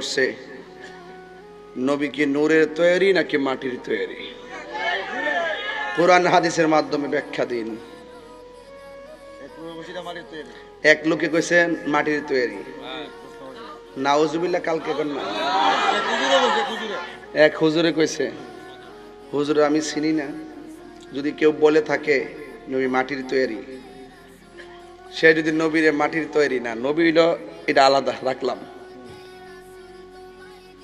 করছে। নবী কি নূরের তৈরি নাকি মাটির তৈরি? কোরআন হাদিসের মাধ্যমে ব্যাখ্যা দিন। এক লোকে কইছেন মাটির তৈরি। নাওজুবিল্লাহ কালকে কর না। এক হুজুরে কইছে, হুজুর, আমি চিনি না। যদি কেউ বলে থাকে, নবী মাটির তৈরি। সে যদি নবীর মাটির তৈরি না, নবী এটা আলাদা, রাখলাম।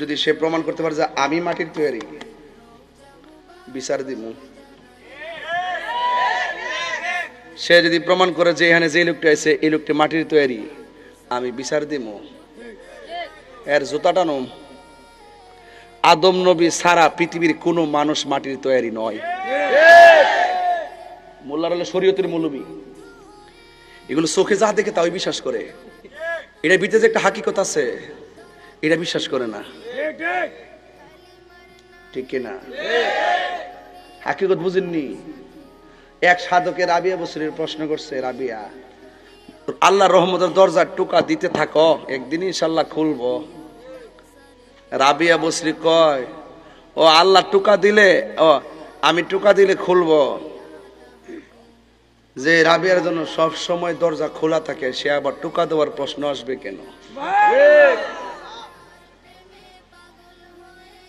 যদি সে প্রমাণ করতে পারে যে আমি মাটির তৈরি, বিচার দিমু। সে যদি প্রমাণ করে যে এখানে যে লোকটা আছে, এই লোকটা মাটির তৈরি, আমি বিচার দিব এর জুতাটা নম। আদম নবী সারা পৃথিবীর কোনো মানুষ মাটির তৈরি নয়। মোল্লার হলে শরীয়তের মৌলবী। এগুলো চোখে যা দেখে তাই বিশ্বাস করে। এটা ভিতরে যে একটা হাকিকত আছে এটা বিশ্বাস করে না। ঠিক কিনা? হাকিকত বুঝেননি? এক সাধকের রাবিয়া বছরের প্রশ্ন করছে, রাবিয়া, আল্লাহ রহমতের দরজার টুকা দিতে থাকো, একদিন ইনশাল্লাহ খুলবো। রাবিয়া বসরি কয়, ও আল্লাহ, টুকা দিলে, ও, আমি টুকা দিলে খুলবো। যে রাবিয়ার জন্য সব সময় দরজা খোলা থাকে, সে আবার টুকা দেওয়ার প্রশ্ন আসবে কেন?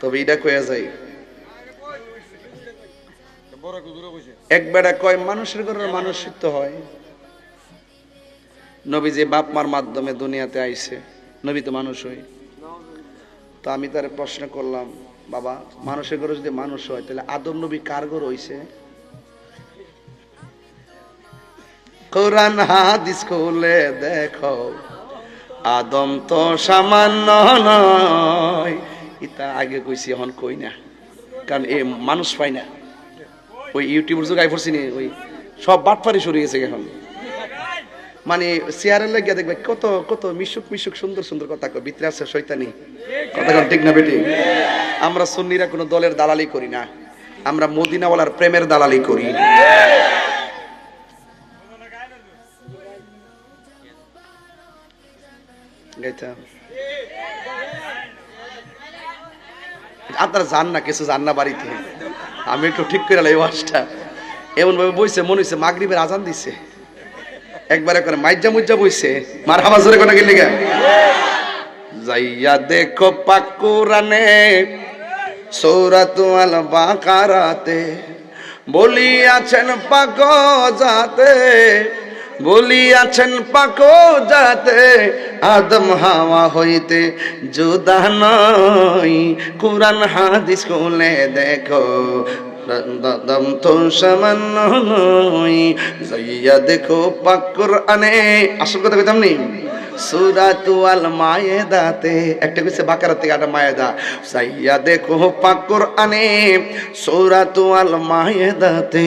তবে এটা কয়া যাই এক কয়, মানুষের ঘরের মানুষিত্ব হয়। নবী যে বাপ মার মাধ্যমে দুনিয়াতে আইছে, নবী তো মানুষ হই তো আমি তার প্রশ্ন করলাম, বাবা, মানুষের ঘরে যদি মানুষ হয়, তাহলে আদম নবী কার ঘর হইছে? কোরআন হাদিস খুলে দেখো, আদম তো সামান্য নয় ইতা আগে কইছি, এখন কই না। কারণ এ মানুষ পাই না। ওই ইউটিউবের যুগ আই পড়ছি ওই সব বাটপারি সরে গেছে এখন। মানে চেয়ারের লাগিয়া দেখবে কত কত মিশুক মিশুক সুন্দর সুন্দর কথা কয়, ভিতরে আছে শৈতানি কথা ঠিক না বেটি? আমরা সুন্নিরা কোনো দলের দালালি করি না। আমরা মদিনাওয়ালার প্রেমের দালালি করি। গাইতাম। আপনারা যান না, কিছু যান না বাড়িতে। আমি একটু ঠিক করে এই ওয়াজটা। এমন ভাবে বইছে, মনে হইছে মাগরিবের আজান দিছে। একবারে করে মাইজা মুজ্জা বইছে। মার হাবা জোরে কোনা গেলে যাইয়া দেখো পাকুরানে সৌরাত আল বাকারাতে, বলিয়াছেন পাক যাতে বলিয়াছেন পাক যাতে আদম হাওয়া হইতে জুদা নয়। কুরআন হাদিস খুলে দেখো দম তো সামান্য দেখো পাক আনে আসল কথা কইতাম নি? সুরাতু আল মায়েদাতে একটা কইছে বাকারা থেকে একটা মায়েদা। সাইয়া দেখো পাকুর আনে সুরাতু আল মায়েদাতে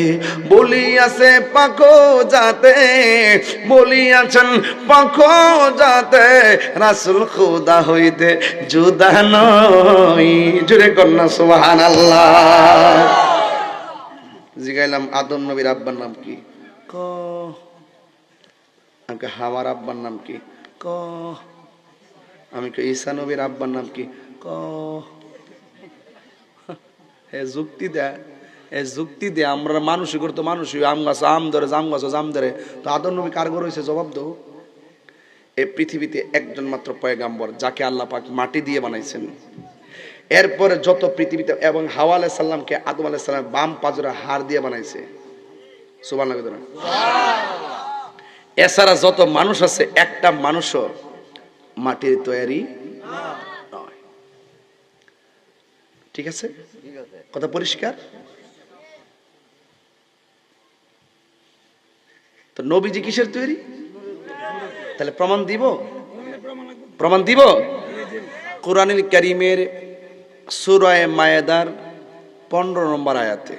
বলিয়াছে পাকো যাতে বলিয়াছেন পাকো যাতে রাসুল খুদা হইতে জুদা নয় জুড়ে কন্যা সুবহানাল্লাহ। জিগাইলাম আদম নবীর আব্বার নাম কি? ক? আমাকে হাওয়ার আব্বার নাম কি? ক। আমি ঈসা নবীর আব্বার নাম কি? ক। হে যুক্তি দেয় এ যুক্তি দে, আমরা মানুষই করতো মানুষই, আম গাছ, আম ধরে, জাম গাছ, জাম ধরে। তো আদর নবী কারগর হয়েছে জবাব দো এই পৃথিবীতে একজন মাত্র পয়গাম্বর, যাকে আল্লাহ পাক মাটি দিয়ে বানাইছেন। এরপরে যত পৃথিবীতে, এবং হাওয়া আলাহ সাল্লামকে আদম আলাহ সাল্লাম বাম পাজরা হার দিয়ে বানাইছে। সুবান এছাড়া যত মানুষ আছে, একটা মানুষও মাটির তৈরি ঠিক আছে? কথা পরিষ্কার? তো নবীজি কিসের তৈরি? তাহলে প্রমাণ দিব? প্রমাণ দিব? কোরআনুল করিমের সুরায় মায়েদার পনেরো নম্বর আয়াতে।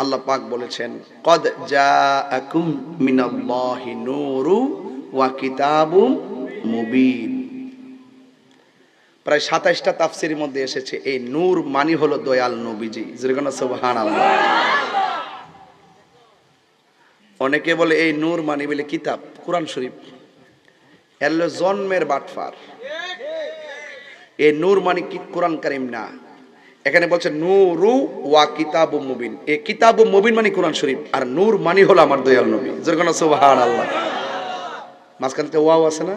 আল্লাহ পাক বলেছেন, কদ জাআকুম মিনাল্লাহি নূরু ওয়া কিতাবুম মুবিন। প্রায় সাতাইশটা তাফসিরের মধ্যে এসেছে, এই নূর মানি হলো দয়াল নবীজি। যেরকম সুবহান আল্লাহ অনেকে বলে, এই নূর মানি বলে কিতাব, কোরআন শরীফ। এর জন্মের বাটফার। এই নূর মানে কি কোরআন কারিম না? এখানে বলছে নূরু ওয়া কিতাবু মুবিন। এই কিতাবু মুবিন মানে কোরআন শরীফ আর নূর মানে হলো আমার দয়াল নবী। যেরকম সুবহান আল্লাহ মাঝখান থেকে ওয়াও আছে না?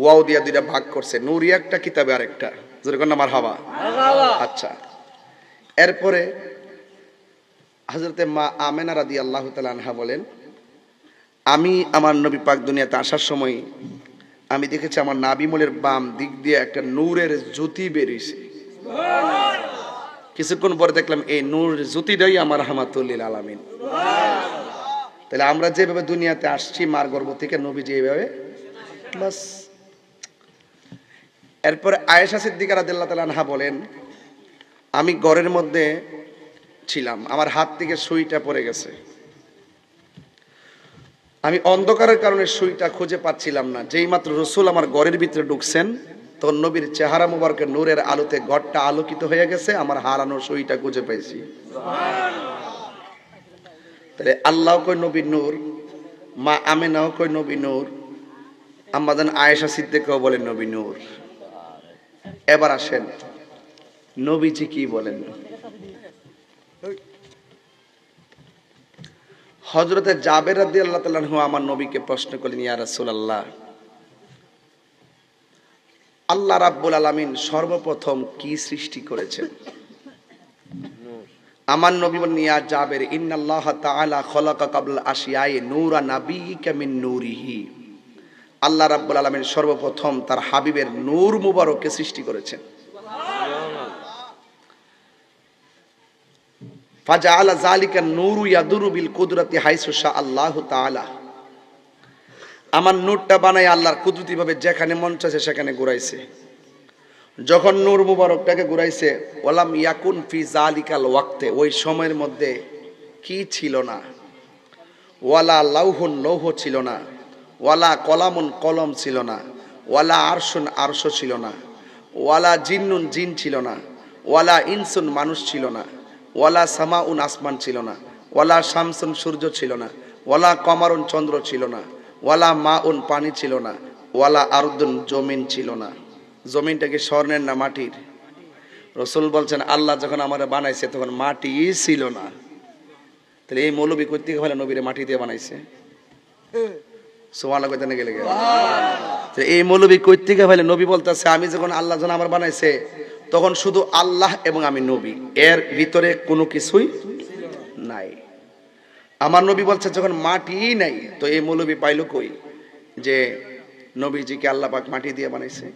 ওয়াও দিয়া দুইটা ভাগ করছে। নূরি একটা কিতাবে আরেকটা। যেরকম আমার হাওয়া আচ্ছা। এরপরে হজরতে মা আমেনা রাদি আল্লাহ আনহা বলেন আমি আমার নবী পাক দুনিয়াতে আসার সময় আমি দেখেছি আমার নাবিমলের বাম দিক দিয়ে একটা নূরের জ্যোতি বেরিয়েছে। কিছুক্ষণ পরে দেখলাম, এই নূর জ্যোতিটাই আমার হামাতুল্লিল আলামিন। তাহলে আমরা যেভাবে দুনিয়াতে আসছি, মার গর্ভ থেকে নবী যেভাবে, বাস। এরপরে আয়েশা সিদ্দিকা রাদিল্লাহ তাআলা আনহা বলেন, আমি ঘরের মধ্যে ছিলাম, আমার হাত থেকে সুইটা পড়ে গেছে। আমি অন্ধকারের কারণে সুইটা খুঁজে পাচ্ছিলাম না। যেই মাত্র রসুল আমার ঘরের ভিতরে ঢুকছেন তো নবীর চেহারা মুবারকের নূরের আলোতে ঘরটা আলোকিত হয়ে গেছে, আমার হারানোর সুইটা খুঁজে পেয়েছি তাহলে আল্লাহ কই নবী নূর, মা আমেনাও কই নবী নূর আমাদের আয়েশা সিদ্দিকও বলেন নবী নূর। এবার আসেন, নবীজি কি বলেন? হজরতে জাবের রাদি আল্লাহ তাল্লাহ আমার নবীকে প্রশ্ন করলেন, ইয়া রাসূলুল্লাহ আল্লাহ রাব্বুল আলামিন সর্বপ্রথম কি সৃষ্টি করেছেন? আমার নবী ইয়া জাবের, ইন্নাল্লাহ তাআলা খলাকা কাবল আশিয়াই নূরা নাবিয়িকা মিন নূরিহি। আল্লাহ রাব্বুল আলামিন সর্বপ্রথম তার হাবিবের নূর মুবারককে সৃষ্টি করেছেন। ফাজাআলা যালিকা নূরু ইয়াদুরু বিল কুদরতি হাইসু শা আল্লাহু তাআলা। আমার নূরটা বানাই আল্লাহর কুদরতি ভাবে যেখানে মন চাইছে সেখানে ঘুরাইছে। যখন নূর মুবারকটাকে ঘুরাইছে ওলাম ইয়াকুন ফি জালিকাল ওয়াক্তে, ওই সময়ের মধ্যে কি ছিল না? ওয়ালা লাউহুন লৌহ ছিল না, ওয়ালা কলামুন কলম ছিল না, ওয়ালা আরশুন আরশ ছিল না, ওয়ালা জিন্নুন জিন ছিল না, ওয়ালা ইনসুন মানুষ ছিল না, ওয়ালা সামাউন আসমান ছিল না, ওয়ালা শামসুন সূর্য ছিল না, ওয়ালা কমারুন চন্দ্র ছিল না। ওয়ালা মা উন পানি ছিল না, ওয়ালা আরদুন জমিন ছিল না। জমিনটা কি স্বর্ণের না মাটির? রসুল বলছেন, আল্লাহ যখন আমার বানাইছে তখন মাটি ছিল না। তাহলে এই মৌলবি করতে গেলে নবীরে মাটি দিয়ে বানাইছে। সোমালা কইতে গেলে এই মৌলবী করতে গেলে নবী বলতেছে, আমি যখন আল্লাহ যখন আমার বানাইছে, তখন শুধু আল্লাহ এবং আমি নবী। এর ভিতরে কোনো কিছুই আমার নবী বলছে, যখন মাটি নাই, তো এই মৌলবী পাইল কই? যে নবীজিকে আল্লাহ পাক মাটি দিয়ে বানাইছে।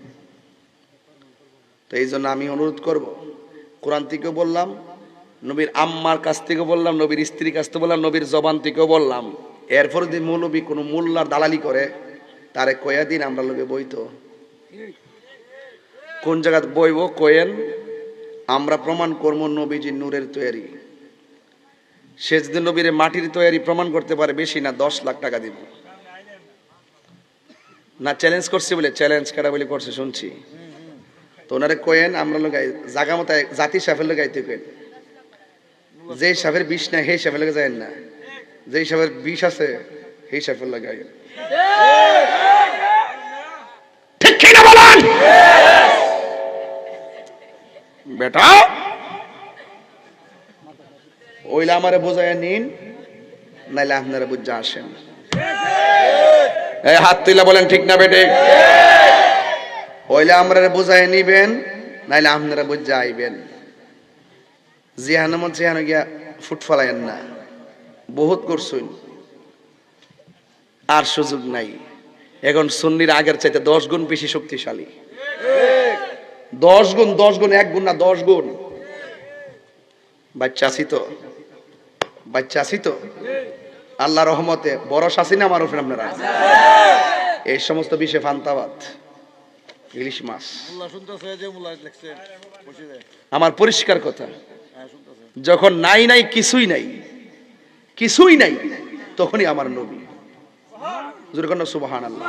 তো এই জন্য আমি অনুরোধ করব, কোরআন থেকেও বললাম, নবীর আম্মার কাছ থেকে বললাম, নবীর স্ত্রীর কাছ থেকে বললাম, নবীর জবান থেকেও বললাম। এরপর যদি মৌলবী কোনো মোল্লার দালালি করে, তারে কয়া দিন আমরা লোকে বইতো। কোন জায়গায় বইব? কোয়েন, আমরা প্রমাণ করব নবীজি নূরের তৈরি। সে যদি নবীর মাটির তৈরি প্রমাণ করতে পারে বেশি না, দশ লাখ টাকা দিব। না চ্যালেঞ্জ করছে বলে চ্যালেঞ্জ কারা বলে করছে শুনছি। তো ওনারে কোয়েন, আমরা লোক জাগা মতো জাতি সাফের লোক গাইতে কোয়েন। যে সাফের বিষ না সেই সাফের লোকে যায় না। যে সাফের বিষ আছে, সেই সাফের লোক কিনা বলেন? বেটা! ওইলা আমারে বোঝায় নিন, নাইলে আপনারা বুঝা আসেন। এই হাত তুইলা বলেন ঠিক না বেটে ওইলে আমরা বোঝায় নিবেন, নাইলে আপনারা বুঝা আইবেন। জিহানো জিহানো গিয়া ফুট ফলাইন না। বহুত করছুন। আর সুযোগ নাই। এখন সুন্নির আগের চাইতে দশ গুণ বেশি শক্তিশালী। দশ গুণ দশ গুণ, এক গুণ না, দশ গুণ। বাচ্চা আছি তো। বাচ্চা আছি তো? আল্লাহ রহমতে বড় শাসি না আমার উপরে আপনারা। এই সমস্ত বিষয়ে ফান্তাবাদ ইলিশ মাছ। আমার পরিষ্কার কথা হ্যাঁ যখন নাই নাই কিছুই নাই কিছুই নাই তখনই আমার নবী। কন্যা সুবাহান আল্লাহ